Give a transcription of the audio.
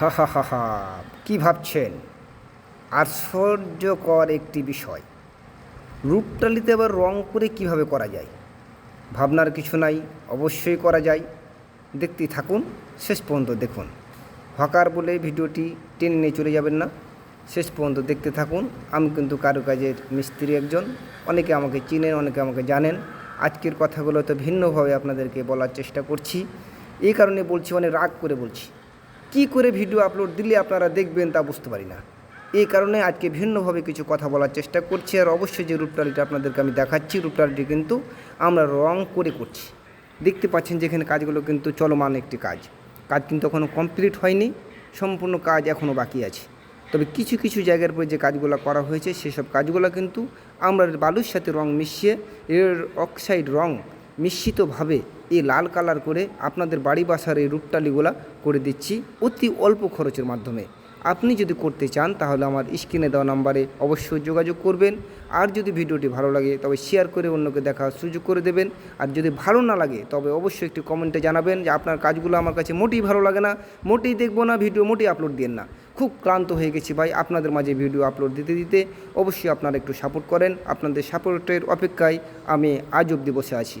হা হা কী ভাবছেন? আশ্চর্যকর একটি বিষয়। রূপটালিতে আবার রং করে কীভাবে করা যায়? ভাবনার কিছু নাই, অবশ্যই করা যায়। দেখতে থাকুন, শেষ পর্যন্ত দেখুন। হকার বলে ভিডিওটি টেনে নিয়ে চলে যাবেন না। শেষ পর্যন্ত দেখতে থাকুন, আমি কিন্তু কারুকাজের মিস্ত্রি একজন। অনেকে আমাকে চিনেন, অনেকে আমাকে জানেন। আজকের কথাগুলো তো ভিন্নভাবে আপনাদেরকে বলার চেষ্টা করছি। এই কারণে বলছি অনেক রাগ করে বলছি। কি করে ভিডিও আপলোড দিলে আপনারা দেখবেন তা বুঝতে পারি না। এই কারণে আজকে ভিন্নভাবে কিছু কথা বলার চেষ্টা করছি আর অবশ্যই যে রূপটালিটা আপনাদেরকে আমি দেখাচ্ছি রূপটালিটি কিন্তু আমরা রং করে করছি। দেখতে পাচ্ছেন যেখানে কাজগুলো কিন্তু চলমান একটি কাজ। কাজ কিন্তু এখনও কমপ্লিট হয়নি, সম্পূর্ণ কাজ এখনও বাকি আছে। তবে কিছু কিছু জায়গার উপরে যে কাজগুলো করা হয়েছে, সেসব কাজগুলো কিন্তু আমরা বালুর সাথে রং মিশিয়ে, এর অক্সাইড রং মিশ্রিতভাবে এই লাল কালার করে আপনাদের বাড়ি বাসার এই রূপটালিগুলা করে দিচ্ছি অতি অল্প খরচের মাধ্যমে। আপনি যদি করতে চান তাহলে আমার স্ক্রিনে দেওয়া নাম্বারে অবশ্যই যোগাযোগ করবেন। আর যদি ভিডিওটি ভালো লাগে তবে শেয়ার করে অন্যকে দেখার সুযোগ করে দেবেন। আর যদি ভালো না লাগে তবে অবশ্যই একটি কমেন্টে জানাবেন যে আপনার কাজগুলো আমার কাছে মোটেই ভালো লাগে না, মোটেই দেখব না, ভিডিও মোটেই আপলোড দিন না। খুব ক্লান্ত হয়ে গেছি ভাই আপনাদের মাঝে ভিডিও আপলোড দিতে দিতে। অবশ্যই আপনারা একটু সাপোর্ট করেন। আপনাদের সাপোর্টের অপেক্ষায় আমি আজ অবধি বসে আছি।